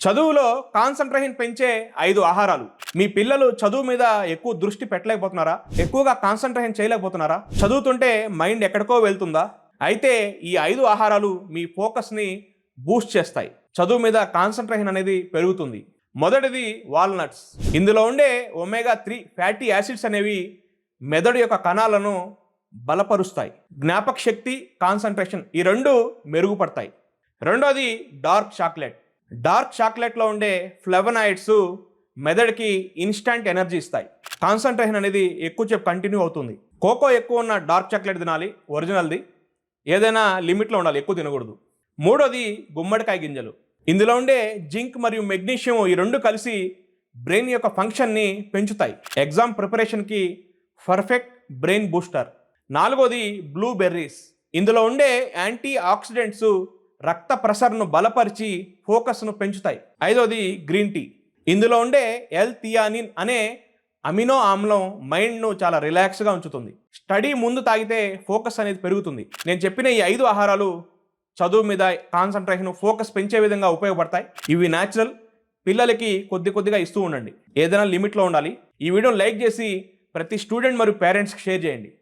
చదువులో కాన్సన్ట్రేషన్ పెంచే ఐదు ఆహారాలు. మీ పిల్లలు చదువు మీద ఎక్కువ దృష్టి పెట్టలేకపోతున్నారా? ఎక్కువగా కాన్సన్ట్రేషన్ చేయలేకపోతున్నారా? చదువుతుంటే మైండ్ ఎక్కడికో వెళ్తుందా? అయితే ఈ ఐదు ఆహారాలు మీ ఫోకస్ని బూస్ట్ చేస్తాయి. చదువు మీద కాన్సన్ట్రేషన్ అనేది పెరుగుతుంది. మొదటిది వాల్నట్స్ ఇందులో ఉండే ఒమేగా త్రీ ఫ్యాటీ యాసిడ్స్ అనేవి మెదడు యొక్క కణాలను బలపరుస్తాయి. జ్ఞాపక శక్తి కాన్సన్ట్రేషన్ ఈ రెండు మెరుగుపడతాయి. రెండోది డార్క్ చాక్లెట్ డార్క్ చాక్లెట్లో ఉండే ఫ్లెవనాయిడ్స్ మెదడుకి ఇన్స్టంట్ ఎనర్జీ ఇస్తాయి. కాన్సన్ట్రేషన్ అనేది ఎక్కువ సేపు కంటిన్యూ అవుతుంది. కోకో ఎక్కువ ఉన్న డార్క్ చాక్లెట్ తినాలి ఒరిజినల్ది. ఏదైనా లిమిట్లో ఉండాలి ఎక్కువ తినకూడదు. మూడోది గుమ్మడికాయ గింజలు. ఇందులో ఉండే జింక్ మరియు మెగ్నీషియం ఈ రెండు కలిసి బ్రెయిన్ యొక్క ఫంక్షన్ని పెంచుతాయి. ఎగ్జామ్ ప్రిపరేషన్కి పర్ఫెక్ట్ బ్రెయిన్ బూస్టర్. నాలుగోది బ్లూబెర్రీస్. ఇందులో ఉండే యాంటీ ఆక్సిడెంట్స్ రక్త ప్రసరణను బలపరిచి ఫోకస్ను పెంచుతాయి. ఐదోది గ్రీన్ టీ. ఇందులో ఉండే ఎల్ థియానిన్ అనే అమినో ఆమ్లం మైండ్ను చాలా రిలాక్స్గా ఉంచుతుంది. స్టడీ ముందు తాగితే ఫోకస్ అనేది పెరుగుతుంది. నేను చెప్పిన ఈ ఐదు ఆహారాలు చదువు మీద కాన్సన్ట్రేషన్ ఫోకస్ పెంచే విధంగా ఉపయోగపడతాయి. ఇవి న్యాచురల్ పిల్లలకి కొద్ది కొద్దిగా ఇస్తూ ఉండండి. ఏదైనా లిమిట్లో ఉండాలి. ఈ వీడియోని లైక్ చేసి ప్రతి స్టూడెంట్ మరియు పేరెంట్స్కి షేర్ చేయండి.